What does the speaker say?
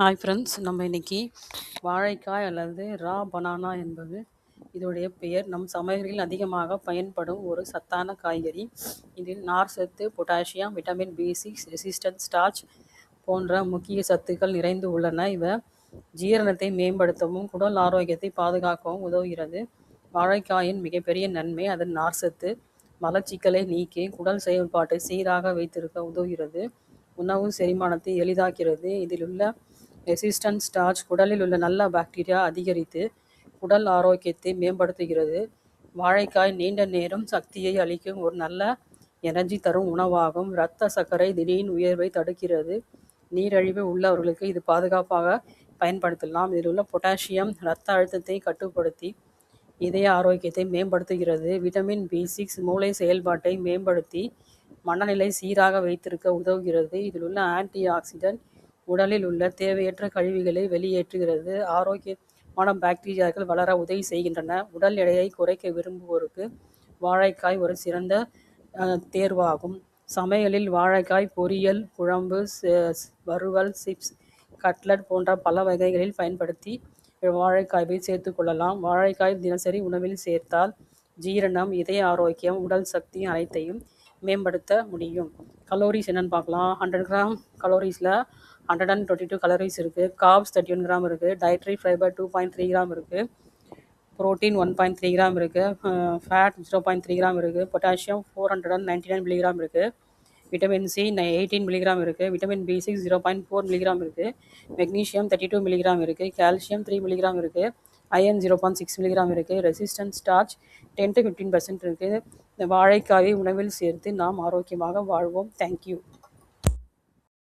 Hi friends நம்ம இன்னைக்கு வாழைக்காய் அல்லது ரா பனானா என்பது இதோடைய பெயர். நம் சமையல்களில் அதிகமாக பயன்படும் ஒரு சத்தான காய்கறி. இதில் நார் சத்து potassium vitamin B six resistant starch போன்ற முக்கிய சத்துக்கள் நிறைந்து உள்ளன. இவை ஜீரணத்தை மேம்படுத்தவும் குடல் ஆரோக்கியத்தை பாதுகாக்கவும் உதவுகிறது. வாழைக்காயின் மிகப்பெரிய நன்மை அதன் நார்சத்து மலச்சிக்கலை நீக்கி குடல் செயல்பாட்டை சீராக வைத்திருக்க உதவுகிறது. உணவு செரிமானத்தை எளிதாக்கிறது. இதில் உள்ள ரெசிஸ்டன்ட் ஸ்டார்ச் குடலில் உள்ள நல்ல பாக்டீரியா அதிகரித்து உடல் ஆரோக்கியத்தை மேம்படுத்துகிறது. வாழைக்காய் நீண்ட நேரம் சக்தியை அளிக்கும் ஒரு நல்ல எனர்ஜி தரும் உணவாகும். இரத்த சர்க்கரை திடீர் உயர்வை தடுக்கிறது. நீரழிவு உள்ளவர்களுக்கு இது பாதுகாப்பாக பயன்படுத்தலாம். இதில் உள்ள பொட்டாசியம் இரத்த அழுத்தத்தை கட்டுப்படுத்தி இதய ஆரோக்கியத்தை மேம்படுத்துகிறது. விட்டமின் பி சிக்ஸ் மூளை செயல்பாட்டை மேம்படுத்தி மனநிலை சீராக வைத்திருக்க உதவுகிறது. இதில் உள்ள ஆன்டி ஆக்சிடென்ட் உடலில் உள்ள தேவையற்ற கழிவுகளை வெளியேற்றுகிறது. ஆரோக்கியமான பாக்டீரியாக்கள் வளர உதவி செய்கின்றன. உடல் எடையை குறைக்க விரும்புவோருக்கு வாழைக்காய் ஒரு சிறந்த தேர்வாகும். சமையலில் வாழைக்காய் பொரியல் குழம்பு வறுவல் சிப்ஸ் கட்லட் போன்ற பல வகைகளில் பயன்படுத்தி வாழைக்காயை சேர்த்து கொள்ளலாம். வாழைக்காய் தினசரி உணவில் சேர்த்தால் ஜீரணம் இதய ஆரோக்கியம் உடல் சக்தி அனைத்தையும் மேம்படுத்த முடியும். கலோரிஸ் என்னென்னு பார்க்கலாம். Hundred gram கலோரிஸில் hundred and twenty two calories இருக்குது காப்ஸ் தேர்ட்டி ஒன் கிராம் இருக்குது dietary fibre two point three gram இருக்குது protein one point three gram இருக்குது fat zero point three gram இருக்குது potassium four hundred and ninety nine milligram இருக்குது vitamin C eighteen milligram இருக்குது vitamin B six zero point four milligram இருக்குது magnesium thirty two milligram இருக்குது calcium three milligram இருக்குது iron zero point six milligram இருக்குது resistance starch ten to fifteen percent இருக்குது இந்த வாழைக்காயை உணவில் சேர்த்து நாம் ஆரோக்கியமாக வாழ்வோம். தேங்க்யூ